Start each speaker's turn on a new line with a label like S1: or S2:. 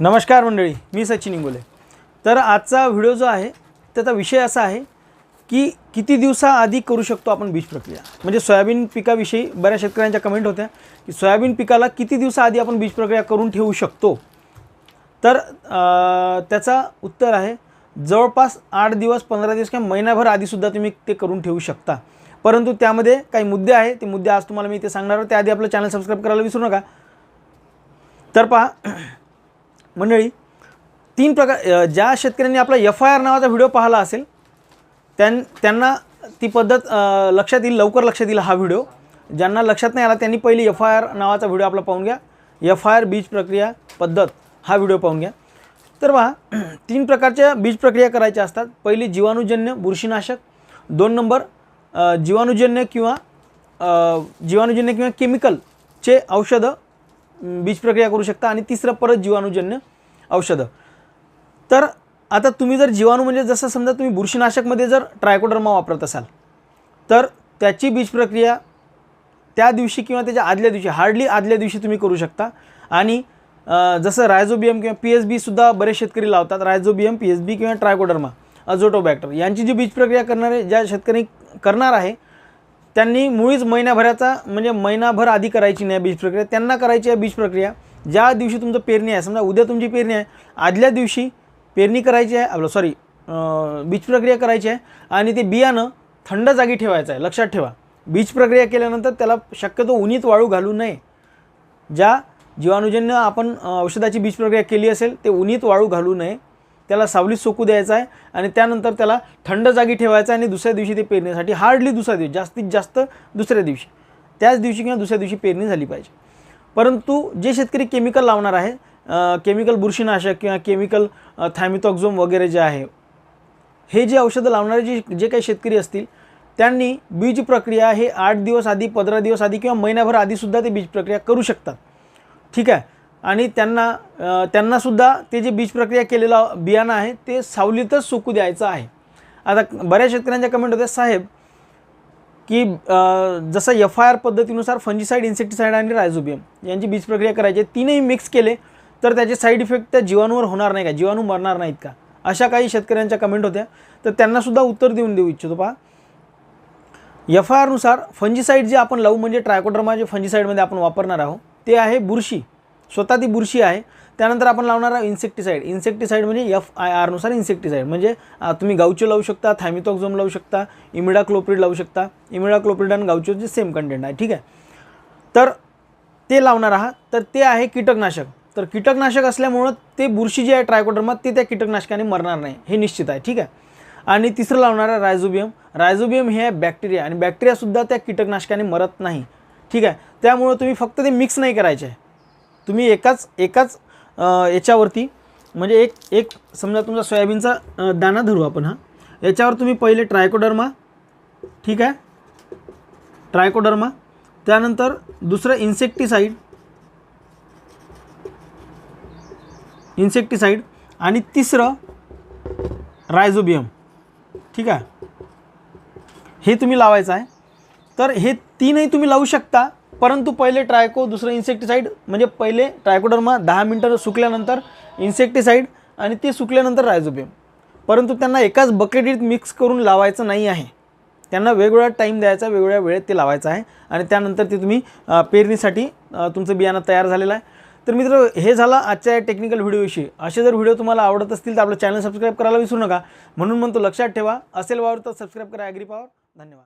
S1: नमस्कार मंडळी मी सचिन इंगोले. तर आजचा व्हिडिओ जो आहे त्याचा विषय असा आहे की किती दिवसाआधी करू शकतो आपण बीज प्रक्रिया? म्हणजे सोयाबीन पिकाविषयी बऱ्याच शेतकऱ्यांच्या कमेंट होत्या की सोयाबीन पिकाला किती दिवसाआधी आपण बीज प्रक्रिया करून ठेवू शकतो? तर त्याचा उत्तर आहे जवळपास आठ दिवस पंधरा दिवस किंवा महिनाभर आधीसुद्धा तुम्ही ते करून ठेवू शकता. परंतु त्यामध्ये काही मुद्दे आहे ते मुद्दे आज तुम्हाला मी ते सांगणार त्याआधी आपलं चॅनल सबस्क्राईब करायला विसरू नका. तर पहा मंडळी तीन प्रकार ज्या शेतकऱ्यांनी आपला एफ आय आर नावाचा व्हिडिओ पाहिला असेल त्यां त्यांना ती पद्धत लक्षात येईल लवकर लक्षात येईल हा व्हिडिओ. ज्यांना लक्षात नाही आला त्यांनी पहिली एफ आय आर नावाचा व्हिडिओ आपला पाहून घ्या. एफ आय आर बीज प्रक्रिया पद्धत हा व्हिडिओ पाहून घ्या. तर पहा तीन प्रकारच्या बीज प्रक्रिया करायच्या असतात. पहिली जीवाणूजन्य बुरशीनाशक. दोन नंबर जीवाणूजन्य किंवा जीवाणूजन्य किंवा केमिकलचे औषधं बीज प्रक्रिया करू शकता. आणि तिसरं परत जीवाणूजन्य औषधं. तर आता तुम्ही जर जीवाणू म्हणजे जसं समजा तुम्ही बुरशीनाशकमध्ये जर ट्रायकोडर्मा वापरत असाल तर त्याची बीज प्रक्रिया त्या दिवशी किंवा त्याच्या आदल्या दिवशी हार्डली आदल्या दिवशी तुम्ही करू शकता. आणि जसं रायझोबियम किंवा पी एस बीसुद्धा बरेच शेतकरी लावतात रायझोबियम पी एस बी किंवा ट्रायकोडर्मा अझोटोबॅक्टर यांची जी बीज प्रक्रिया करणारे ज्या शेतकरी करणार आहे त्यांनी मुळीच महिन्याभराचा म्हणजे महिनाभर आधी करायची नाही बीज प्रक्रिया त्यांना करायची आहे बीज प्रक्रिया ज्या दिवशी तुमचं पेरणी आहे समजा उद्या तुमची पेरणी आहे आदल्या दिवशी पेरणी करायची आहे आपलं सॉरी बीज प्रक्रिया करायची आहे आणि ते बियाणं थंड जागी ठेवायचं आहे लक्षात ठेवा. बीज प्रक्रिया केल्यानंतर त्याला शक्यतो उन्हीत वाळू घालू नये. ज्या जीवाणूजन्य आपण औषधाची बीज प्रक्रिया केली असेल ते उन्हीत वाळू घालू नये. त्याला सावलीत सोकू द्यायचं आहे आणि त्यानंतर त्याला थंड जागी ठेवायचं आहे आणि दुसऱ्या दिवशी ते पेरण्यासाठी हार्डली दुसऱ्या दिवशी जास्तीत जास्त दुसऱ्या दिवशी. त्याच दिवशी किंवा दुसऱ्या दिवशी पेरणी झाली पाहिजे. परंतु जे शेतकरी केमिकल लावणार आहे केमिकल बुरशीनाशक किंवा केमिकल थॅमिथॉक्झोम वगैरे जे आहे हे जे औषधं लावणारे जे जे काही शेतकरी असतील त्यांनी बीज प्रक्रिया हे आठ दिवस आधी पंधरा दिवस आधी किंवा महिनाभर आधीसुद्धा ते बीज प्रक्रिया करू शकतात. ठीक आहे? आणि त्यांना त्यांनासुद्धा ते जे बीज प्रक्रिया केलेलं बियाणं आहे ते सावलीतच सुकू द्यायचं आहे. आता बऱ्याच शेतकऱ्यांच्या कमेंट होत्या साहेब की जसं एफ आय आर पद्धतीनुसार फंजिसाईड इन्सेक्टिसाईड आणि रायझोबियम यांची बीज प्रक्रिया करायची तीनही मिक्स केले तर त्याचे साईड इफेक्ट त्या जीवाणूवर होणार नाही का? जीवाणू मरणार नाहीत का? अशा काही शेतकऱ्यांच्या कमेंट होत्या. तर त्यांनासुद्धा उत्तर देऊन देऊ इच्छितो पहा. एफ आय आरनुसार फंजिसाईड जे आपण लावू म्हणजे ट्रायकोड्रमा जे फंजिसाईडमध्ये आपण वापरणार आहोत ते आहे बुरशी. स्वतः ती बुरशी आहे. त्यानंतर आपण लावणार आहोत इन्सेक्टिसाईड इन्सेक्टिसाईड म्हणजे एफ आय आरनुसार इन्सेक्टिसाईड म्हणजे तुम्ही गावचे लावू शकता थॅमिथॉक्झोम लावू शकता इमिडाक्लोप्रिड लावू शकता. इमिडाक्लोप्रिड आणि गावचे सेम कंटेंट आहे. ठीक आहे? तर ते लावणार आहात. तर ते आहे कीटकनाशक. तर कीटकनाशक असल्यामुळं ते बुरशी जे आहे ट्रायकोडर्मात ते त्या कीटकनाशकाने मरणार नाही. हे निश्चित आहे. ठीक आहे? आणि तिसरं लावणार आहे रायझोबियम रायझोबियम हे आहे बॅक्टेरिया आणि बॅक्टेरियासुद्धा त्या कीटकनाशकाने मरत नाही. ठीक आहे? त्यामुळं तुम्ही फक्त ते मिक्स नाही करायचे. आहे तुम्ही एकाच एकाच याच्यावरती म्हणजे एक एक समजा तुमचा सोयाबीनचा दाणा धरू आपण हा. याच्यावर तुम्ही पहिले ट्रायकोडर्मा ठीक आहे? ट्रायकोडर्मा. त्यानंतर दुसरं इन्सेक्टिसाईड इन्सेक्टिसाईड आणि तिसरं रायझोबियम. ठीक आहे? हे तुम्ही लावायचं आहे. तर हे तीनही तुम्ही लावू शकता. परंतु पहिले ट्रायको दुसरं इन्सेक्टिसाईड म्हणजे पहिले ट्रायकोडर्मा दहा मिनटं सुकल्यानंतर इन्सेक्टिसाईड आणि ते सुकल्यानंतर रायझोबियम. परंतु त्यांना एकाच बकेटीत मिक्स करून लावायचं नाही आहे. त्यांना वेगवेगळा टाईम द्यायचा वेगवेगळ्या वेळेत ते लावायचं आहे. आणि त्यानंतर ते तुम्ही पेरणीसाठी तुमचं बियाणं तयार झालेलं आहे. तर मित्र हे झालं आजच्या या टेक्निकल व्हिडिओविषयी असे जर व्हिडिओ तुम्हाला आवडत असतील तर आपलं चॅनल सबस्क्राईब करायला विसरू नका. म्हणून म्हणतो लक्षात ठेवा. असेल वावर तर सबस्क्राईब करा ॲग्री धन्यवाद.